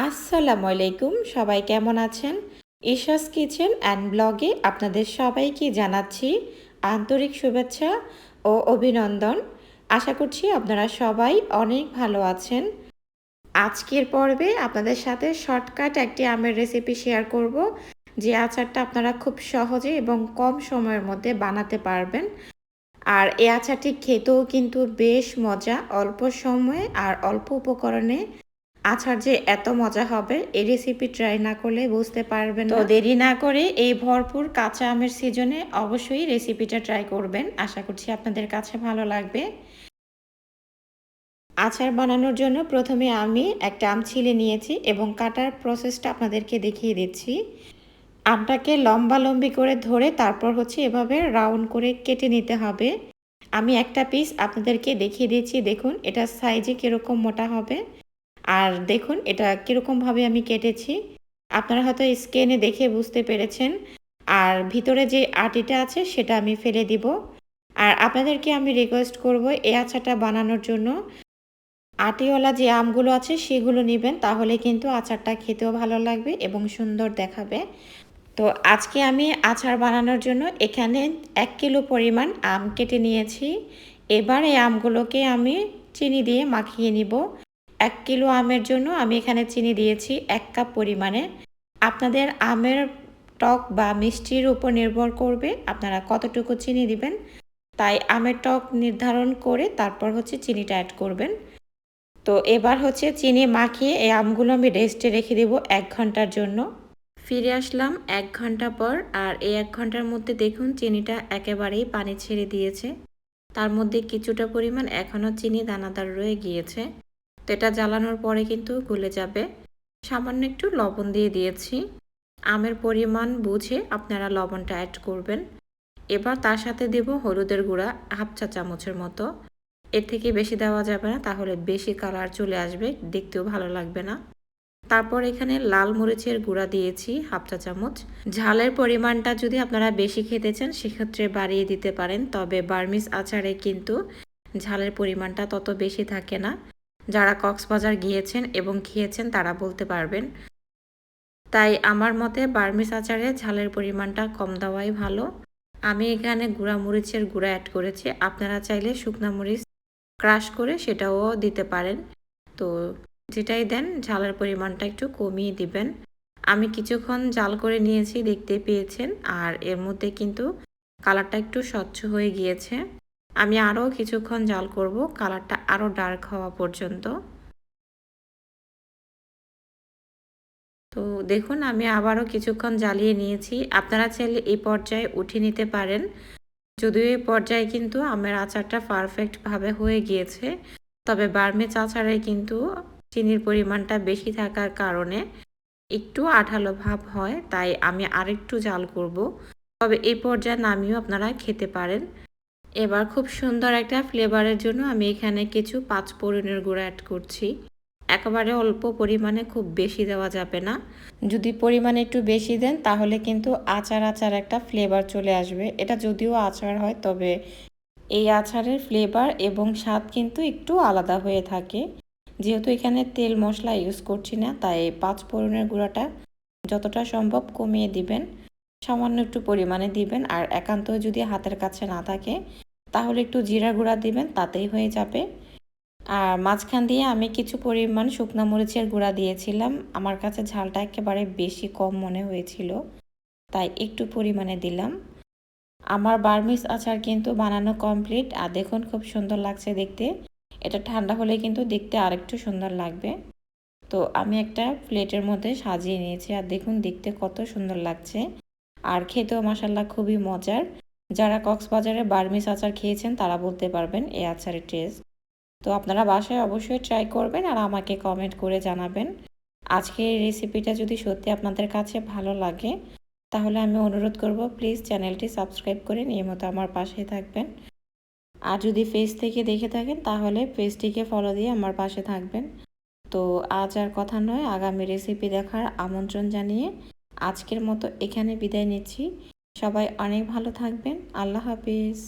আসসালামু আলাইকুম, সবাই কেমন আছেন? ঈশাস কিচেন অ্যান্ড ব্লগে আপনাদের সবাইকে জানাচ্ছি আন্তরিক শুভেচ্ছা ও অভিনন্দন। আশা করছি আপনারা সবাই অনেক ভালো আছেন। আজকের পর্বে আপনাদের সাথে শর্টকাট একটি আমের রেসিপি শেয়ার করব, যে আচারটা আপনারা খুব সহজে এবং কম সময়ের মধ্যে বানাতে পারবেন। আর এই আচারটি খেতেও কিন্তু বেশ মজা, অল্প সময়ে আর অল্প উপকরণে আচার যে এত মজা হবে এই রেসিপি ট্রাই না করলে বুঝতে পারবেন তো দেরি না করে এই ভরপুর কাঁচা আমের সিজনে অবশ্যই রেসিপিটা ট্রাই করবেন। আশা করছি আপনাদের কাছে ভালো লাগবে। আচার বানানোর জন্য প্রথমে আমি একটা আম ছিলে নিয়েছি এবং কাটার প্রসেসটা আপনাদেরকে দেখিয়ে দিচ্ছি। আমটাকে লম্বা লম্বি করে ধরে তারপর হচ্ছে এভাবে রাউন্ড করে কেটে নিতে হবে। আমি একটা পিস আপনাদেরকে দেখিয়ে দিচ্ছি দেখুন এটা সাইজে কীরকম মোটা হবে। আর দেখুন, এটা কীরকমভাবে আমি কেটেছি। আপনারা হয়তো স্কেনে দেখে বুঝতে পেরেছেন। আর ভিতরে যে আটিটা আছে, সেটা আমি ফেলে দিব। আর আপনাদেরকে আমি রিকোয়েস্ট করব এই আচারটা বানানোর জন্য। আটিওয়ালা যে আমগুলো আছে, সেগুলো নেবেন, তাহলে কিন্তু আচারটা খেতেও ভালো লাগবে এবং সুন্দর দেখাবে। তো আজকে আমি আচার বানানোর জন্য এখানে এক কিলো পরিমাণ আম কেটে নিয়েছি। এবার এই আমগুলোকে আমি চিনি দিয়ে মাখিয়ে নিব। এক কিলো আমের জন্য আমি এখানে চিনি দিয়েছি এক কাপ পরিমাণে। আপনাদের আমের টক বা মিষ্টির উপর নির্ভর করবে আপনারা কতটুকু চিনি দিবেন। তাই আমের টক নির্ধারণ করে তারপর হচ্ছে চিনিটা অ্যাড করবেন। তো এবার হচ্ছে চিনি মাখিয়ে এই আমগুলো আমি রেস্টে রেখে দেবো এক ঘণ্টার জন্য। ফিরে আসলাম এক ঘণ্টা পর আর এই এক ঘণ্টার মধ্যে দেখুন চিনিটা একেবারেই পানি ছেড়ে দিয়েছে। তার মধ্যে কিছুটা পরিমাণ এখনও চিনি দানাদার রয়ে গিয়েছে। এটা জ্বালানোর পরে কিন্তু গলে যাবে। সামান্য একটু লবণ দিয়ে দিয়েছি। আমের পরিমাণ বুঝে আপনারা লবণটা অ্যাড করবেন। এবার তার সাথে দেব হলুদের গুঁড়া হাফ চা চামচের মতো। এর থেকে বেশি দেওয়া যাবে না, তাহলে বেশি কালার চলে আসবে, দেখতেও ভালো লাগবে না। তারপর এখানে লাল মরিচের গুঁড়া দিয়েছি হাফ চা চামচ। ঝালের পরিমাণটা যদি আপনারা বেশি খেতে চান, সেক্ষেত্রে বাড়িয়ে দিতে পারেন। তবে বার্মিস আচারে কিন্তু ঝালের পরিমাণটা তত বেশি থাকে না। যারা কক্সবাজার গিয়েছেন এবং খেয়েছেন তারা বলতে পারবেন। তাই আমার মতে বার্মিস আচারে ঝালের পরিমাণটা কম দেওয়াই ভালো। আমি এখানে গুঁড়া মরিচের গুঁড়া অ্যাড করেছি। আপনারা চাইলে শুকনা মরিচ ক্রাশ করে সেটাও দিতে পারেন। তো যেটাই দেন, ঝালের পরিমাণটা একটু কমিয়ে দিবেন। আমি কিছুক্ষণ জাল করে নিয়েছি, দেখতে পেয়েছেন। আর এর মধ্যে কিন্তু কালারটা একটু স্বচ্ছ হয়ে গিয়েছে। আমি আরও কিছুক্ষণ জাল করব, কালারটা আরও ডার্ক হওয়া পর্যন্ত। তো দেখুন, আমি আবারও কিছুক্ষণ জ্বালিয়ে নিয়েছি। আপনারা চাইলে এই পর্যায়ে উঠে নিতে পারেন। যদিও এই পর্যায়ে কিন্তু আমের আচারটা পারফেক্টভাবে হয়ে গিয়েছে, তবে বার্মেজ আচারে কিন্তু চিনির পরিমাণটা বেশি থাকার কারণে একটু আঠালো ভাব হয়, তাই আমি আরেকটু জাল করব। তবে এই পর্যায়ে নামিয়েও আপনারা খেতে পারেন। এবার খুব সুন্দর একটা ফ্লেভারের জন্য আমি এখানে কিছু পাঁচ পরিণের গুঁড়া অ্যাড করছি। একেবারে অল্প পরিমাণে খুব বেশি দেওয়া যাবে না। যদি পরিমাণে একটু বেশি দেন, তাহলে কিন্তু আচার আচার একটা ফ্লেভার চলে আসবে। এটা যদিও আচার হয়, তবে এই আচারের ফ্লেভার এবং স্বাদ কিন্তু একটু আলাদা হয়ে থাকে। যেহেতু এখানে তেল মশলা ইউজ করছি না, তাই পাঁচ ফোড়নের গুঁড়াটা যতটা সম্ভব কমিয়ে দিবেন। সামান্য একটু পরিমাণে দিবেন আর একান্ত যদি হাতের কাছে না থাকে, তাহলে একটু জিরা গুঁড়া দিবেন, তাতেই হয়ে যাবে। আর মাঝখান দিয়ে আমি কিছু পরিমাণ শুকনা মরিচের গুঁড়া দিয়েছিলাম। আমার কাছে ঝালটা একেবারে বেশি কম মনে হয়েছিল, তাই একটু পরিমাণে দিলাম। আমার বার্মিস আচার কিন্তু বানানো কমপ্লিট, আর দেখুন খুব সুন্দর লাগছে দেখতে। এটা ঠান্ডা হলে কিন্তু দেখতে আরেকটু সুন্দর লাগবে। তো আমি একটা প্লেটের মধ্যে সাজিয়ে নিয়েছি, আর দেখুন দেখতে কত সুন্দর লাগছে। আর খেতেও মশাল্লা খুবই মজার। যারা কক্সবাজারে বার্মিস আচার খেয়েছেন, তারা বলতে পারবেন এই আচারের টেস্ট তো আপনারা বাসায় অবশ্যই ট্রাই করবেন আর আমাকে কমেন্ট করে জানাবেন। আজকের এই রেসিপিটা যদি সত্যি আপনাদের কাছে ভালো লাগে, তাহলে আমি অনুরোধ করব প্লিজ চ্যানেলটি সাবস্ক্রাইব করে নিয়মিত আমার পাশে থাকবেন। আর যদি ফেস থেকে দেখে থাকেন, তাহলে পেজটিকে ফলো দিয়ে আমার পাশে থাকবেন। তো আজ আর কথা নয়, আগামী রেসিপি দেখার আমন্ত্রণ জানিয়ে আজকের মতো এখানে বিদায় নিচ্ছি। সবাই অনেক ভালো থাকবেন। আল্লাহ হাফিজ।